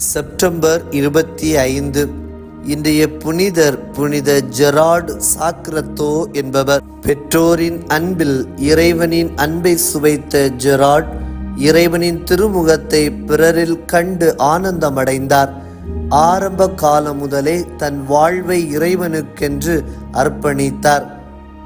September இருபத்தி ஐந்து. இன்றைய புனிதர் புனித ஜெரார்டு சாக்ரத்தோ என்பவர் பெற்றோரின் அன்பில் இறைவனின் அன்பை சுவைத்த ஜெரார்ட் இறைவனின் திருமுகத்தை பிறரில் கண்டு ஆனந்தமடைந்தார். ஆரம்ப காலம் முதலே தன் வாழ்வை இறைவனுக்கென்று அர்ப்பணித்தார்.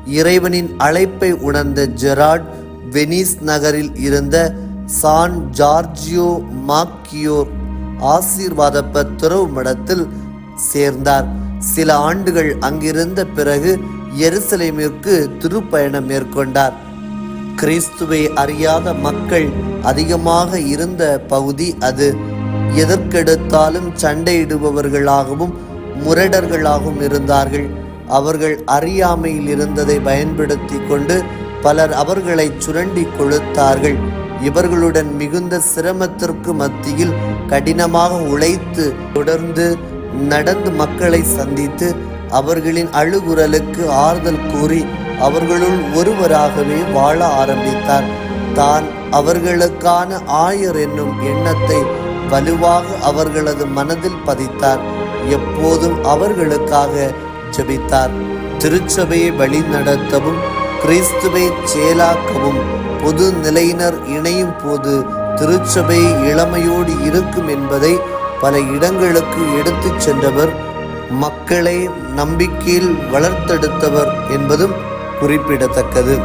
இறைவனின் அழைப்பை உணர்ந்த ஜெரார்ட் வெனிஸ் நகரில் இருந்த சான் ஜார்ஜியோ மாக்கியோர் ஆசீர்வாத துறவு மடத்தில் சேர்ந்தார். சில ஆண்டுகள் அங்கிருந்த பிறகு எருசலேமிற்கு திருப்பயணம் மேற்கொண்டார். கிறிஸ்துவை அறியாத மக்கள் அதிகமாக இருந்த பகுதி அது. எதற்கெடுத்தாலும் சண்டையிடுபவர்களாகவும் முரடர்களாகவும் இருந்தார்கள். அவர்கள் அறியாமையில் இருந்ததை பயன்படுத்தி கொண்டு பலர் அவர்களை சுரண்டி கொளுத்தார்கள். இவர்களுடன் மிகுந்த சிரமத்திற்கு மத்தியில் கடினமாக உழைத்து தொடர்ந்து நடந்து மக்களை சந்தித்து அவர்களின் அழுகுரலுக்கு ஆறுதல் கூறி அவர்களுள் ஒருவராகவே வாழ ஆரம்பித்தார். தான் அவர்களுக்கான ஆயர் என்னும் எண்ணத்தை வலுவாக அவர்களது மனதில் பதித்தார். எப்போதும் அவர்களுக்காக ஜெபித்தார். திருச்சபையை வழிநடத்தவும் கிறிஸ்துவை செயலாக்கவும் பொது நிலையினர் இணையும் போது திருச்சபை இளமையோடு இருக்கும் என்பதை பல இடங்களுக்கு எடுத்துச் சென்றவர் மக்களை நம்பிக்கையில் வளர்த்தெடுத்தவர் என்பதும் குறிப்பிடத்தக்கது.